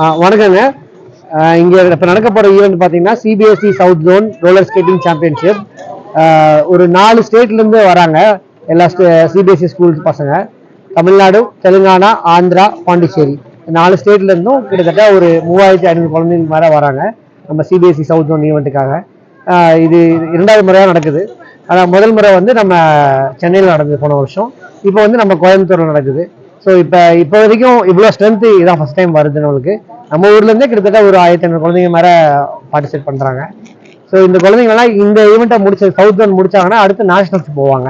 வணக்கங்க. இங்கே இப்போ இப்ப நடக்க ஈவெண்ட் பார்த்தீங்கன்னா CBSE south zone roller skating championship ஒரு நாலு ஸ்டேட்லேருந்து வராங்க. எல்லா சிபிஎஸ்சி ஸ்கூல்ஸ் பசங்க. தமிழ்நாடு தெலுங்கானா ஆந்திரா பாண்டிச்சேரி. நாலு ஸ்டேட்லேருந்தும் கிட்டத்தட்ட ஒரு மூவாயிரத்தி ஐநூறு குழந்தைங்க மேலே வராங்க. நம்ம சிபிஎஸ்சி சவுத் ஜோன் ஈவெண்ட்டுக்காக இது இரண்டாவது முறையாக நடக்குது. ஆனால் முதல் முறை வந்து நம்ம சென்னையில் நடந்தது போன வருஷம். இப்போ வந்து நம்ம கோயம்புத்தூரில் நடக்குது. ஸோ இப்போ இப்போ வரைக்கும் இவ்வளோ ஸ்ட்ரென்த்து இதான் ஃபர்ஸ்ட் டைம் வருது நம்மளுக்கு. நம்ம ஊர்லேருந்தே கிட்டத்தட்ட ஒரு ஆயிரத்தி ஐநூறு குழந்தைங்க மேலே பார்ட்டிசிபேட் பண்ணுறாங்க ஸோ இந்த குழந்தைங்கலாம் இந்த ஈவெண்ட்டை முடிச்ச சவுத் ஜோன் முடிச்சாங்கன்னா அடுத்து நேஷனல்ஸ் போவாங்க.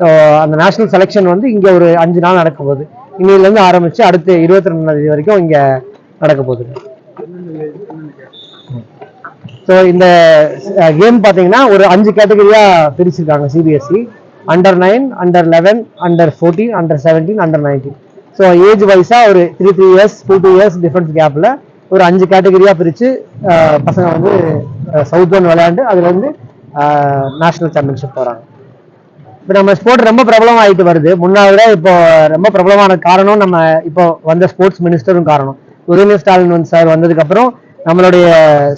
ஸோ அந்த நேஷனல் செலெக்ஷன் வந்து இங்கே ஒரு அஞ்சு நாள் நடக்க போகுது. இன்னிலேருந்து ஆரம்பித்து அடுத்து இருபத்தி ரெண்டாம் தேதி வரைக்கும் இங்கே நடக்க போகுது. ஸோ இந்த கேம் பார்த்தீங்கன்னா ஒரு அஞ்சு கேட்டகரியாக பிரிச்சிருக்காங்க CBSE under nine under eleven under fourteen under seventeen under nineteen so age வைஸாக ஒரு three three years two two years difference கேப்பில் ஒரு அஞ்சு கேட்டகரியாக பிரித்து பசங்க வந்து சவுத் ஜோன் விளையாண்டு அதுலேருந்து நேஷனல் சாம்பியன்ஷிப் போகிறாங்க இப்போ நம்ம ஸ்போர்ட் ரொம்ப பிரபலம் ஆயிட்டு வருது முன்னாடி இப்போ ரொம்ப பிரபலமான காரணம் நம்ம இப்போ வந்த ஸ்போர்ட்ஸ் மினிஸ்டரும் காரணம். உதயநிதி ஸ்டாலின் வந்து சார் வந்ததுக்கப்புறம் நம்மளுடைய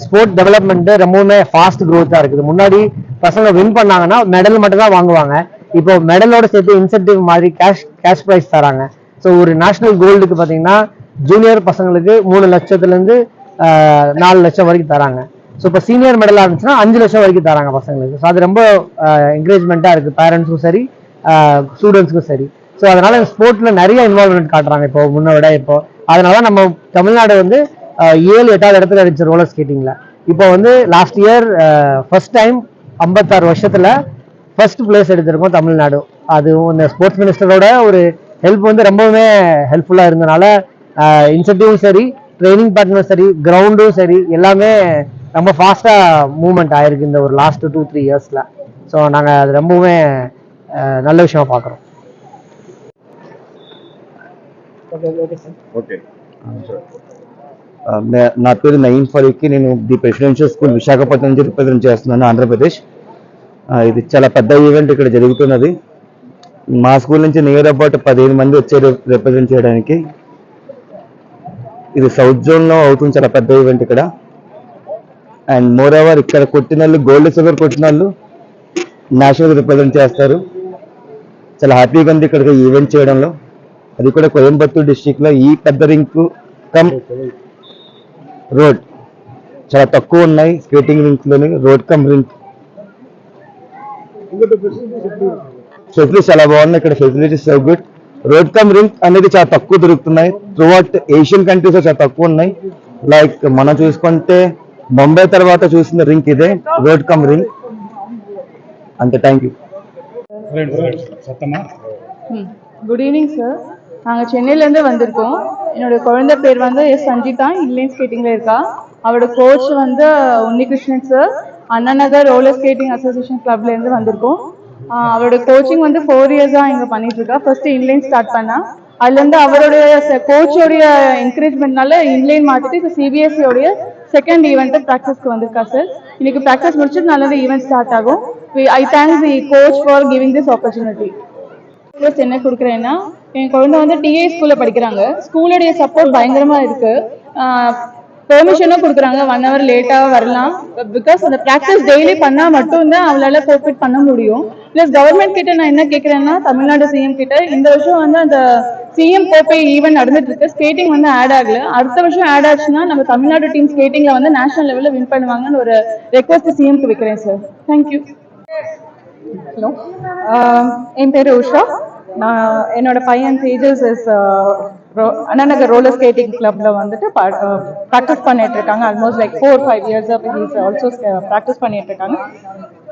ஸ்போர்ட் டெவலப்மெண்ட்டு ரொம்பவுமே ஃபாஸ்ட் க்ரோத்தாக இருக்குது. முன்னாடி பசங்க வின் பண்ணாங்கன்னா மெடல் மட்டும் தான் வாங்குவாங்க. இப்போ மெடலோட சேர்த்து இன்சென்டிவ் மாதிரி கேஷ் கேஷ் ப்ரைஸ் தராங்க. ஸோ ஒரு நேஷனல் கோல்டுக்கு பார்த்தீங்கன்னா ஜூனியர் பசங்களுக்கு மூணு லட்சத்துலேருந்து நாலு லட்சம் வரைக்கும் தராங்க. ஸோ இப்போ சீனியர் மெடலாக இருந்துச்சுன்னா அஞ்சு லட்சம் வரைக்கும் தராங்க பசங்களுக்கு. ஸோ அது ரொம்ப என்கரேஜ்மெண்ட்டாக இருக்குது பேரண்ட்ஸும் சரி ஸ்டூடெண்ட்ஸ்க்கும் சரி. ஸோ அதனால ஸ்போர்ட்ஸில் நிறைய இன்வால்வ்மெண்ட் காட்டுறாங்க இப்போ முன்ன விட இப்போ. அதனால நம்ம தமிழ்நாடு வந்து ஏழு எட்டாவது இடத்துல இருந்துச்சு ரோலர் ஸ்கேட்டிங்கில் இப்போ வந்து லாஸ்ட் இயர் ஃபர்ஸ்ட் டைம் ஐம்பத்தாறு வருஷத்தில் ஃபர்ஸ்ட் பிளேஸ் எடுத்திருக்கோம் தமிழ்நாடு அதுவும் இந்த ஸ்போர்ட்ஸ் மினிஸ்டரோட ஒரு ஹெல்ப் வந்து ரொம்பவுமே ஹெல்ப்ஃபுல்லாக இருந்தனால இன்சென்டிவும் சரி ட்ரைனிங் பார்ட்னர் சரி கிரவுண்டும் சரி எல்லாமே ரொம்ப ஃபாஸ்ட்டாக மூவ்மெண்ட் ஆயிருக்கு இந்த ஒரு லாஸ்ட் டூ த்ரீ இயர்ஸில் ஸோ நாங்கள் அது ரொம்பவுமே ஆஹ், நல்ல விஷயமா பார்க்குறோம் ఓకే ఆ, నే- నా పేరు నయీం ఫరూకి నేను ది ప్రెసిడెన్షియల్ స్కూల్ విశాఖపట్నం నుంచి రిప్రజెంట్ చేస్తున్నాను ఆంధ్రప్రదేశ్ ఆ, ఇది చాలా పెద్ద ఈవెంట్ ఇక్కడ జరుగుతున్నది. మా స్కూల్ నుంచి నియర్ అబౌట్ పదిహేను మంది వచ్చారు రిప్రజెంట్ చేయడానికి. ఇది సౌత్ జోన్లో అవుతుంది చాలా పెద్ద ఈవెంట్ ఇక్కడ. అండ్ మోర్ ఓవర్ ఇక్కడ కొట్టిన వాళ్ళు గోల్డ్ సిల్వర్ కొట్టిన వాళ్ళు నేషనల్ రిప్రజెంట్ చేస్తారు. చాలా హ్యాపీగా ఉంది ఇక్కడికి ఈవెంట్ చేయడంలో. అది కూడా కోయంబత్తూర్ డిస్టిక్లో ఈ పెద్ద రింక్ కమ్ రోడ్ చాలా తక్కువ ఉన్నాయి స్కేటింగ్ రింక్లోని రోడ్ కమ్ రింక్ ఫెసిలిటీస్ చాలా బాగున్నాయి ఇక్కడ facilities so good road cum rink అనేది చాలా తక్కువ దొరుకుతున్నాయి త్రూ అవుట్ ఏషియన్ కంట్రీస్ చాలా తక్కువ ఉన్నాయి లైక్ మనం చూసుకుంటే బొంబాయి తర్వాత చూసిన రింక్ ఇదే రోడ్ కమ్ రింక్ అంతే థ్యాంక్ యూ சத்தமா குட் ஈவினிங் சார் நாங்கள் சென்னையிலேருந்து வந்திருக்கோம் என்னோட குழந்தை பேர் வந்து எஸ் சஞ்சிதா இன்லைன் ஸ்கேட்டிங்கில் இருக்கா அவரோட கோச் வந்து Unnikrishnan sir Anna Nagar roller skating association கிளப்லேருந்து வந்திருக்கோம். அவரோட கோச்சிங் வந்து ஃபோர் இயர்ஸாக இங்கே பண்ணிட்டுருக்கா. ஃபர்ஸ்ட் இன்லைன் ஸ்டார்ட் பண்ணா. அதுலேருந்து அவருடைய கோச்சோடைய என்கரேஜ்மெண்ட்னால இன்லைன் மாற்றிட்டு இப்போ சிபிஎஸ்சியோடைய செகண்ட் ஈவெண்ட்டு ப்ராக்டிஸ்க்கு வந்திருக்கா சார் இன்னைக்கு ப்ராக்டிஸ் முடிச்சுட்டு நல்லது ஈவெண்ட் ஸ்டார்ட் ஆகும். I thank the coach for giving this opportunity plus என்ன கொடுக்குறேன்னா என் குழந்தை வந்து டிஏ ஸ்கூலில் படிக்கிறாங்க. ஸ்கூலுடைய சப்போர்ட் பயங்கரமாக இருக்குது பெர்மிஷனும் கொடுக்குறாங்க. ஒன் ஹவர் லேட்டாக வரலாம். பிகாஸ் அந்த ப்ராக்டிஸ் டெய்லி பண்ணா மட்டும்தான் அவளால் கோஆப்ரேட் பண்ண முடியும். ப்ளஸ் கவர்மெண்ட் கிட்ட நான் என்ன கேட்குறேன்னா தமிழ்நாடு சிஎம் கிட்ட இந்த வருஷம் வந்து அந்த சிஎம் கோப்பை ஈவென்ட் நடந்துட்டு இருக்கு ஸ்கேட்டிங் வந்து ஆட் ஆகல. அடுத்த வருஷம் ஆட் ஆச்சுன்னா நம்ம தமிழ்நாடு டீம் ஸ்கேட்டிங்ல வந்து நேஷனல் லெவலில் வின் பண்ணுவாங்கன்னு ஒரு ரெக்வஸ்ட் சிஎம்க்கு வைக்கிறேன் சார் தேங்க்யூ ஹலோ என் பேர் உஷா. நான் என்னோட பையன் Tejas is Annanagar roller skating கிளப்ல வந்துட்டு ப்ராக்டிஸ் பண்ணிட்டு இருக்காங்க almost like four five years he's also practice uh, பண்ணிட்டு இருக்காங்க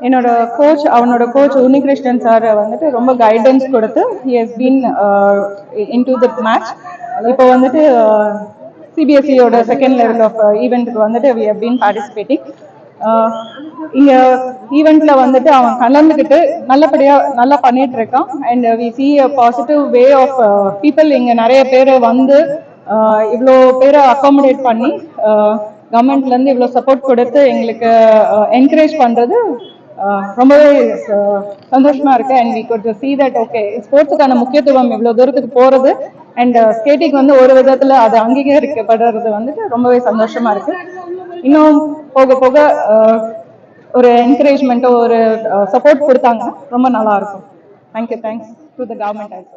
என்னோட கோச் அவனோட கோச் உன்னிகிருஷ்ணன் சார் வந்துட்டு ரொம்ப கைடன்ஸ் கொடுத்து he has been in to the match இப்போ வந்துட்டு சிபிஎஸ்சியோட செகண்ட் லெவல் ஆஃப் ஈவெண்ட்டுக்கு வந்துட்டு வி ஹவ் பீன் பார்ட்டிசிபேட்டிங் இங்க ஈவெண்ட்ல வந்துட்டு அவன் கலந்துக்கிட்டு நல்லபடியா நல்லா பண்ணிட்டு இருக்கான் and we see a positive way of people இங்க நிறைய பேர் வந்து இவ்வளோ பேரை அக்காமடேட் பண்ணி கவர்மெண்ட்ல இருந்து இவ்வளோ சப்போர்ட் கொடுத்து எங்களுக்கு என்கரேஜ் பண்றது ரொம்பவே சந்தோஷமா இருக்கு. And we could see that okay ஸ்போர்ட்ஸுக்கான முக்கியத்துவம் இவ்வளோ தூரத்துக்கு போறது அண்ட் ஸ்கேட்டிங் uh, வந்து ஒரு விதத்துல அது அங்கீகரிக்கப்படுறது வந்துட்டு ரொம்பவே சந்தோஷமா இருக்கு. இன்னும் போக போக ஒரு என்கரேஜ்மெண்ட்டோ ஒரு சப்போர்ட் கொடுத்தாங்க. ரொம்ப நல்லா இருக்கும். Thank you thanks to the government also